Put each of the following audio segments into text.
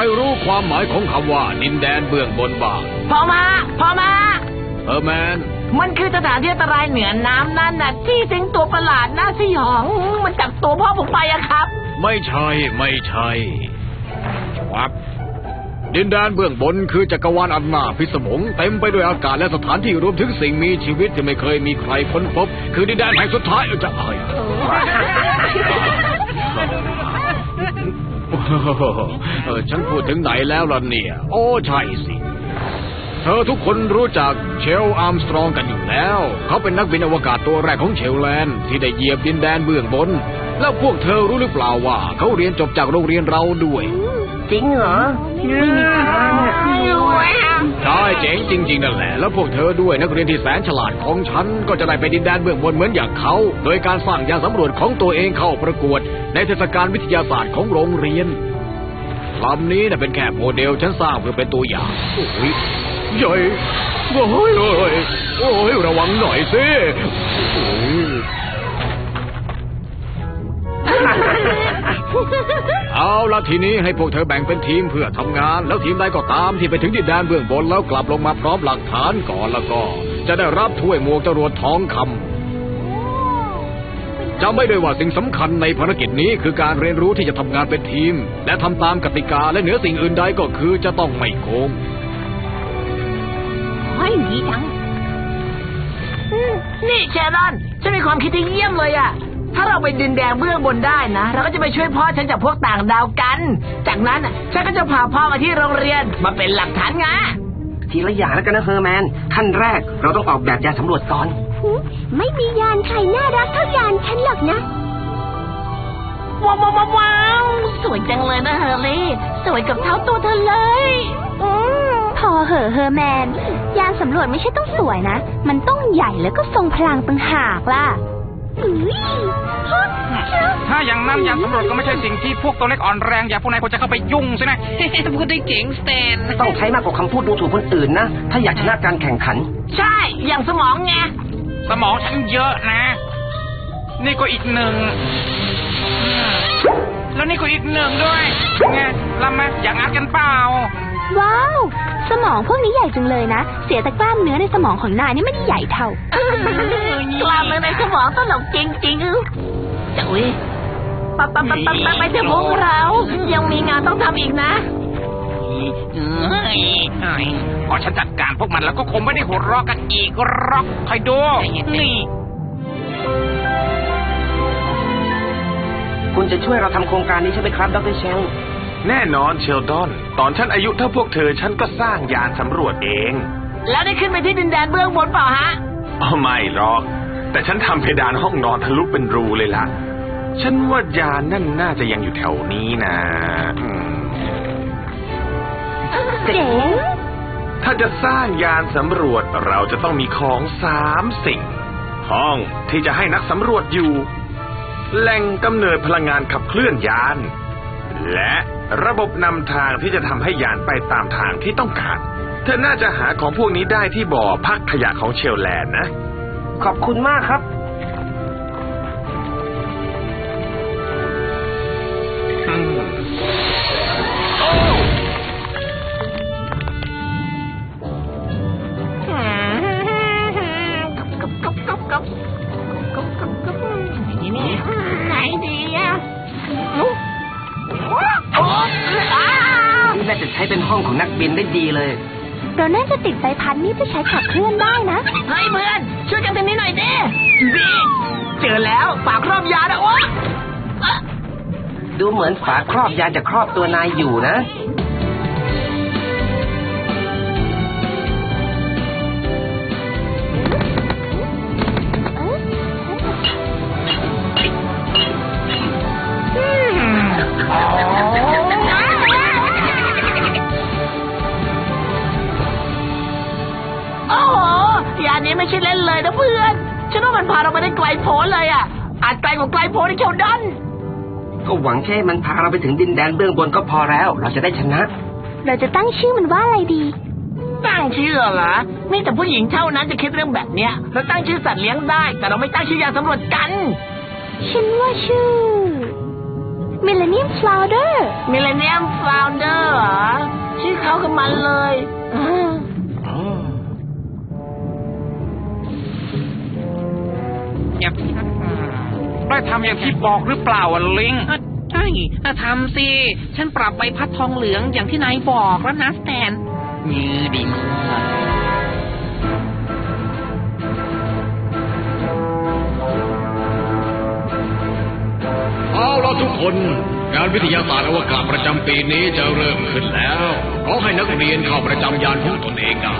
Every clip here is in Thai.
รรู้ความหมายของคำว่า ดินแดนเบื้องบนบ้างพอมาพอมาเออแมน มันคือสถานที่อันตรายเหนือน้ำนั่นน่ะ ที่สิงตัวประหลาดหน้าสยอง มันจับตัวพ่อผมไปอะครับ ไม่ใช่ไม่ใช่ครับ ดินแดนเบื้องบนคือจักรวาลอันนาพิศวงเต็มไปด้วยอากาศและสถานที่รวมถึงสิ่งมีชีวิตที่ไม่เคยมีใครค้นพบ คือดินแดนแห่งสุดท้ายเออจะเอ้ย เออฉันพูดถึงไหนแล้วล่ะเนี่ย โอ้ใช่สิ เธอทุกคนรู้จักเชลอาร์มสตรองกันอยู่แล้ว เขาเป็นนักบินอวกาศตัวแรกของเชลแลนด์ที่ได้เหยียบดินแดนเบื้องบน แล้วพวกเธอรู้หรือเปล่าว่า เขาเรียนจบจากโรงเรียนเราด้วย จริงเหรอไม่มีทางอะใช่เจ๋งจริงๆนั่นแหละ แล้วพวกเธอด้วยนักเรียนที่แสนฉลาดของฉัน ก็จะได้ไปดินแดนเบื้องบนเหมือนอย่างเขา โดยการสร้างยานสำรวจของตัวเองเข้าประกวด ในเทศกาลวิทยาศาสตร์ของโรงเรียนลำนี้นะเป็นแค่โมเดลฉันสร้างเพื่อเป็นตัวอย่าง โอ้ยใหญ่โอ้ยโอ้ยโอ้ยระวังหน่อยสิโอ้ยเอาละทีนี้ให้พวกเธอแบ่งเป็นทีมเพื่อทำงาน แล้วทีมใดก็ตามที่ไปถึงดินแดนเบื้องบนแล้วกลับลงมาพร้อมหลักฐานก่อนแล้วก็ จะได้รับถ้วยหมวกจรวดทองคำ จำไม่ได้ว่าสิ่งสำคัญในภารกิจนี้คือการเรียนรู้ที่จะทำงานเป็นทีม และทำตามกติกาและเหนือสิ่งอื่นใดก็คือจะต้องไม่โกงเฮ้ยดีจังอืมนี่แชรอนฉันมีความคิดที่เยี่ยมเลยอะถ้าเราไปดินแดงเบื้องบนได้นะ เราก็จะไปช่วยพ่อฉันจากพวกต่างดาวกัน จากนั้นน่ะฉันก็จะพาพ่อมาที่โรงเรียนมาเป็นหลักฐานไง ทีละอย่างแล้วกันนะเฮอร์แมน ขั้นแรกเราต้องออกแบบยานสำรวจก่อน ไม่มียานใครน่ารักเท่ายานฉันหรอกนะ ว้าวว้าวว้าวว้าวสวยจังเลยนะเฮอร์รี่สวยกับเท้าตัวเธอเลยอืมพอเหอะเฮอร์แมน ยานสำรวจไม่ใช่ต้องสวยนะ มันต้องใหญ่แล้วก็ทรงพลังต่างหากล่ะอุ๊ยถ้าอย่างนั้นยานสำรวจก็ไม่ใช่สิ่งที่พวกตัวเล็กอ่อนแรงอย่างพวกนายควรจะเข้าไปยุ่งใช่ไหมพูดได้เก่งสแตน ต้องใช้มากกว่าคำพูดดูถูกคนอื่นนะ ถ้าอยากชนะการแข่งขัน ใช่ อย่างสมองไง สมองฉันเยอะนะ นี่ก็อีกหนึ่งอืมแล้วนี่ก็อีกหนึ่งด้วยไงลำมาอยากงัดกันเปล่า ว้าว สมองพวกนี้ใหญ่จังเลยนะ เสียแต่กล้ามเนื้อในสมองของนายนี่ไม่ได้ใหญ่เท่า กล้ามเนื้อในสมองตลกจริงๆจะอุ้ยไปไปไปไปไปไปเถอะพวกเรา ยังมีงานต้องทำอีกนะเอ้ยเอ้ย พอฉันจัดการพวกมันแล้วก็คงไม่ได้หัวเราะกันอีกหรอกคอยดูนี่คุณจะช่วยเราทำโครงการนี้ใช่ไหมครับดรเชลแน่นอนเชลดอน ตอนฉันอายุเท่าพวกเธอฉันก็สร้างยานสำรวจเอง แล้วได้ขึ้นไปที่ดินแดนเบื้องบนเปล่าฮะอ๋อไม่หรอก แต่ฉันทำเพดานห้องนอนทะลุเป็นรูเลยล่ะ ฉันว่ายานนั่นน่าจะยังอยู่แถวนี้นะอืม เจ๋งถ้าจะสร้างยานสำรวจเราจะต้องมีของสามสิ่ง ห้องที่จะให้นักสำรวจอยู่ แหล่งกำเนิดพลังงานขับเคลื่อนยาน และระบบนำทางที่จะทำให้ยานไปตามทางที่ต้องการ เธอน่าจะหาของพวกนี้ได้ที่บ่อพักขยะของเชลแลนด์นะ ขอบคุณมากครับ ของนักบินได้ดีเลย เราน่าจะติดไฟพัดนี่ไปใช้ขับเคลื่อนได้นะ เฮ้ยเพื่อน ช่วยกันทางนี้หน่อยดิดิเจอแล้วฝากครอบยานะโอ๊ะอะดูเหมือนฝาครอบยานจะครอบตัวนายอยู่นะ เล่นเลยนะเพื่อน ฉันว่ามันพาเราไปได้ไกลโพ้นเลยอะ อาจไกลกว่าไกลโพ้นที่เชียวดันก็หวังแค่ให้มันพาเราไปถึงดินแดนเบื้องบนก็พอแล้ว เราจะได้ชนะ เราจะตั้งชื่อมันว่าอะไรดี ตั้งชื่อเหรอมีแต่ผู้หญิงเท่านั้นจะคิดเรื่องแบบเนี้ย เราตั้งชื่อสัตว์เลี้ยงได้ แต่เราไม่ตั้งชื่อยาสำรวจกัน ฉันว่าชื่อ Millennium Flounder มิเลเนียมฟาวเดอร์เหรอ ชื่อเขากับมันเลยอืม อย่าได้ทำอย่างที่บอกหรือเปล่าอะลิงใช่ทำสิ ฉันปรับใบพัดทองเหลืองอย่างที่นายบอกแล้วนะสแตน ยืดดีมากเอาละทุกคน งานวิทยาศาสตร์อวกาศประจำปีนี้จะเริ่มขึ้นแล้ว ขอให้นักเรียนเข้าประจำยานของตนเองได้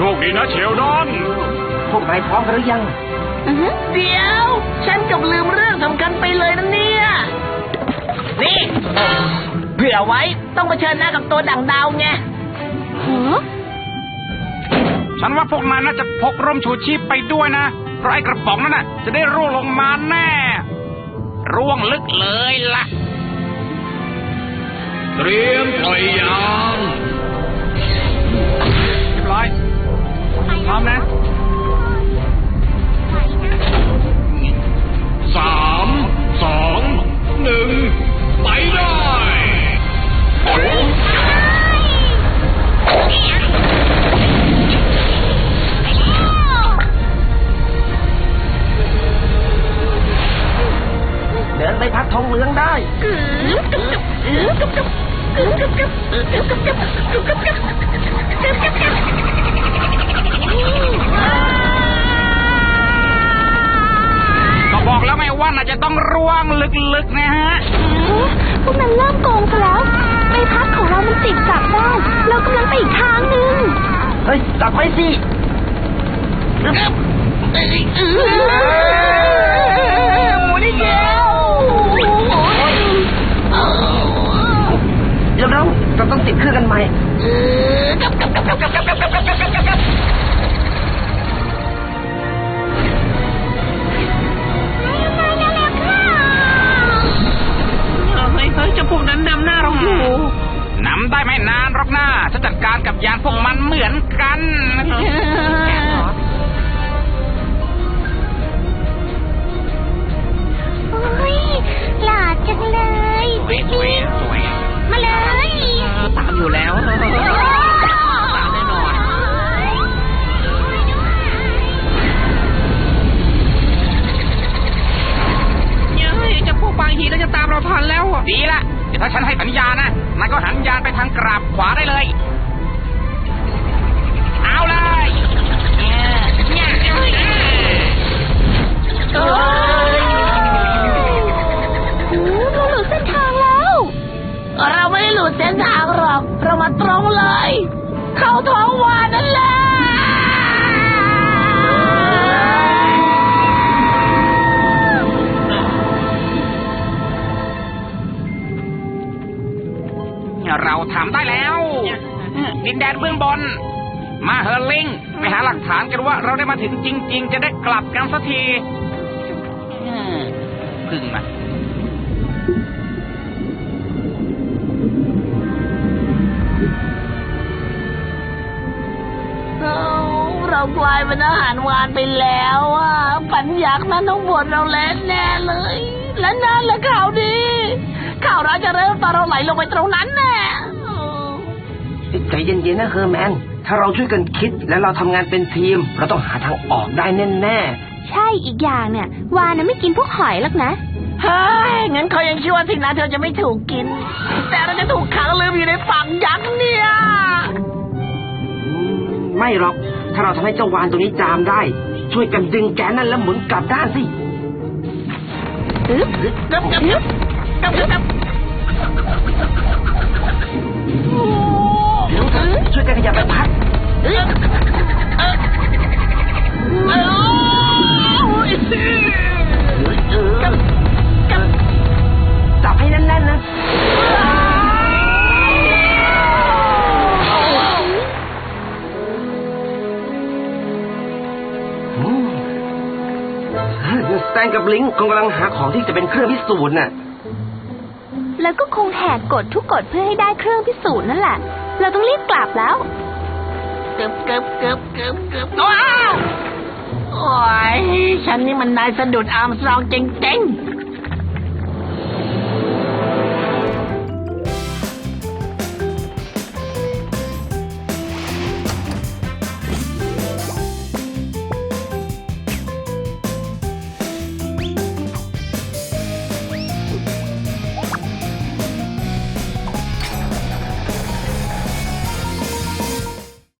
คดีนะเชลดอน พวกนายพร้อมกันหรือยัง อือฮึเดี๋ยว ฉันกับลืมเรื่องสำคัญไปเลยนะเนี่ย นี่เผื่อไว้ต้องเผชิญหน้ากับตัวด่างดาวไงฮะฉันว่าพวกนายน่าจะพกร่มชูชีพไปด้วยนะ เพราะไอ้กระป๋องนั่นน่ะจะได้ร่วงลงมาแน่ ร่วงลึกเลยล่ะ เตรียมปล่อยยา ร้อมนะสาม อกแล้วไงว่าน่าจะต้องร่วงลึกๆนะฮะพวกนั้นเริ่มโกงซะแล้วใบพัดของเรามันติดจากด้านเรากำลังไปอีกทางหนึ่งเฮ้ยกลับไปสิหมุนอีกแล้วเดี๋ยวเราเราต้องติดเครื่องกันใหม่เได้ไม่นานหรอกนะฉันจัดการกับยานพวกมันเหมือนกันโอ้ยหล่อจังเลย สวยสวยสวย มาเลยเออตามอยู่แล้ว มเราทันแล้วอะดีละเดี๋ยวถ้าฉันให้สัญญานะนายก็หันยานไปทางกราบขวาได้เลย เอาเลยเนี่ยเนี่ยเนี่ยเอ้ยโอ้เราหลุดเส้นทางแล้ว เราไม่ได้หลุดเส้นทางหรอก เรามาตรงเลย เข้าท้องวานนั่นแหละ เราทำได้แล้ว ดินแดนเบื้องบน มาเฮอร์ลิงไปหาหลักฐานกันว่าเราได้มาถึงจริง ๆ จะได้กลับกันสักทีพึ่งมาเรากลายเป็นอาหารวานไปแล้วอะปัญญานั้นต้องบวชเราแล้วแน่เลย และนั่นแหละข่าวดี ข่าวร้ายจะเริ่มตอนเราไหลลงไปตรงนั้นแน่อืมใจเย็นๆนะเฮอร์แมน ถ้าเราช่วยกันคิดและเราทำงานเป็นทีม เราต้องหาทางออกได้แน่ใช่อีกอย่างเนี่ยวานะไม่กินพวกหอยหรอกนะเฮ้ยงั้นเขายังชั่วสินะเธอจะไม่ถูกกิน แต่เราจะถูกขังลืมอยู่ในฝังยักษ์เนี่ยๆอืมไม่หรอก ถ้าเราทำให้เจ้าวานตัวนี้จามได้ ช่วยกันดึงแกนนั่นแล้วหมุนกลับด้านสิกึบกึบกึบ กึบกึบกึบช่วยกันขยับไปพัดเอ้ยเอ้ยเอ้ยโอ้ยกึบกึบจับให้แน่นๆนะอืมสแตนกับลิงคงกำลังหาของที่จะเป็นเครื่องพิสูจน์น่ะ แล้วก็คงแหกกฎทุกกฎเพื่อให้ได้เครื่องพิสูจน์นั่นแหละ เราต้องรีบกลับแล้วเกือบเกือบเกือบเกือบเกือบว้าวโอ้ยฉันนี่มันนายสะดุดอาร์มสตรองเจ๋งๆ